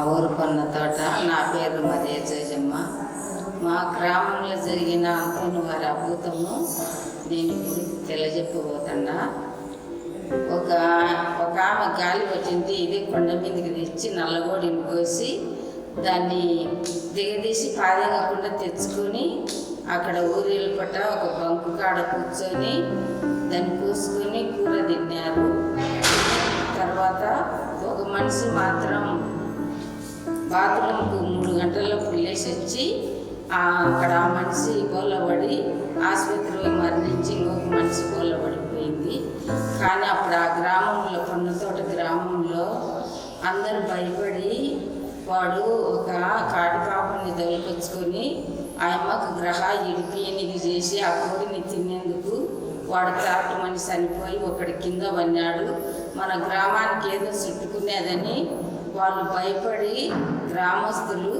మా ఊరు కొన్న తోట నా పేరు మదే జయమ్మ మా గ్రామంలో జరిగిన అంతను వారి అద్భుతము నేను తెలియజెప్పబోతున్నా. ఒక ఒక ఆమె గాలి పట్టింది ఇది కొండ మీదకి తెచ్చి నల్లగోడిని కోసి దాన్ని దిగదీసి పాదం కాకుండా తెచ్చుకొని అక్కడ ఊరేళ్ళు పట్ట ఒక బంకు కాడ కూర్చొని దాన్ని కూసుకొని కూర తిన్నారు. తర్వాత ఒక మనిషి మాత్రం బాత్రూమ్కు మూడు గంటల్లో లేచి వచ్చి అక్కడ ఆ మనిషి బోలబడి ఆసుపత్రిలో మరణించి ఇంకొక మనిషి బోలబడిపోయింది. కానీ అప్పుడు ఆ గ్రామంలో కొండతోట గ్రామంలో అందరూ భయపడి వాడు ఒక కాటిపాపని పాపని ఆ అమ్మకు గ్రహ ఇడిపియనికి చేసి ఆ కోడిని తినేందుకు వాడు తాటి మనిషి చనిపోయి ఒకడి కింద పన్నాడు మన గ్రామానికి ఏదో చుట్టుకునేదని వాళ్ళు భయపడి గ్రామస్తులు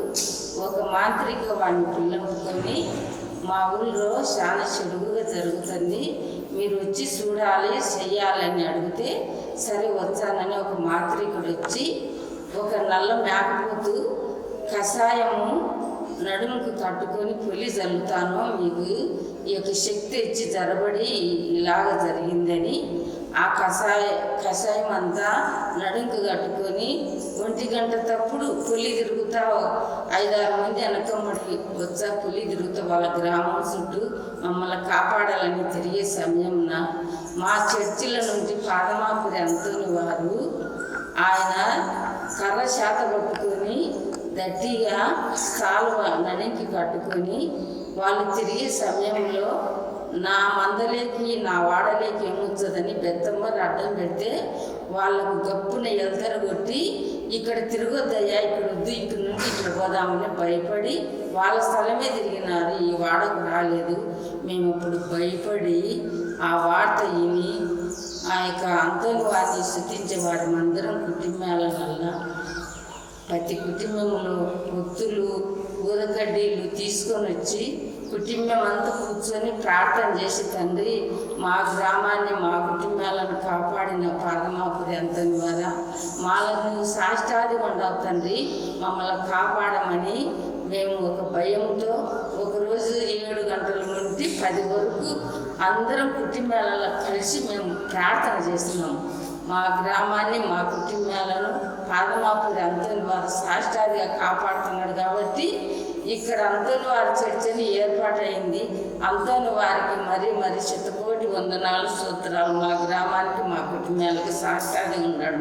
ఒక మాంత్రిక వాడిని పిల్లముకొని మా ఊళ్ళో చాలా చెడుగుగా జరుగుతుంది. మీరు వచ్చి చూడాలి చెయ్యాలని అడిగితే సరే వచ్చానని ఒక మాంత్రికుడు వచ్చి ఒక నల్ల మేకపోతు కషాయము నడుముకు కట్టుకొని పులి జల్లుతాను మీకు ఈ యొక్క శక్తి ఇచ్చి జరబడి ఇలాగ జరిగిందని ఆ కషాయ కషాయం అంతా నడుంకు కట్టుకొని ఒంటి గంట తప్పుడు పులి తిరుగుతా ఐదారు మంది వెనకమ్మడికి వచ్చా పులి తిరుగుతా వాళ్ళ గ్రామం చుట్టూ మమ్మల్ని కాపాడాలని తిరిగే సమయంన మా చర్చిల నుండి పాదమాపురి అంతోని వారు ఆయన కర్ర శాత పట్టుకొని గట్టిగా కాలువ నడికి కట్టుకొని వాళ్ళు తిరిగే సమయంలో నా మందలేకి నా వాడలేకి ఏమొచ్చదని బెత్తమ్మని అడ్డం పెడితే వాళ్ళకు గప్పున ఎల్తర కొట్టి ఇక్కడ తిరగొద్దయ్యా ఇక్కడ వద్దు ఇక్కడ నుండి ఇక్కడ పోదామని భయపడి వాళ్ళ స్థలమే తిరిగినారు. ఈ వాడకు రాలేదు. మేము ఇప్పుడు భయపడి ఆ వార్త విని ఆ యొక్క అంతర్వాది శృతించే వారి మందిరం కుటుంబాల వల్ల ప్రతి కుటుంబంలో ముత్తులు ఊదకడ్డీలు తీసుకొని వచ్చి కుటుంబం అంతా కూర్చొని ప్రార్థన చేసి తండ్రి మా గ్రామాన్ని మా కుటుంబాలను కాపాడిన పరమాపురి అంత ద్వారా మాలను సాష్టాది ఉండవు తండ్రి మమ్మల్ని కాపాడమని మేము ఒక భయంతో ఒకరోజు ఏడు గంటల నుండి పది వరకు అందరం కుటుంబాలలో కలిసి మేము ప్రార్థన చేస్తున్నాము మా గ్రామాన్ని మా కుటుంబాలను పాదమాపురి అంతని వారు సాష్టాదిగా కాపాడుతున్నాడు కాబట్టి ఇక్కడ అంతని వారి చర్చని ఏర్పాటైంది. అంతని వారికి మరీ మరి వంద వందనాలు సూత్రాలు మా గ్రామానికి మా కుటుంబాలకి సాష్టాదిగా ఉన్నాడు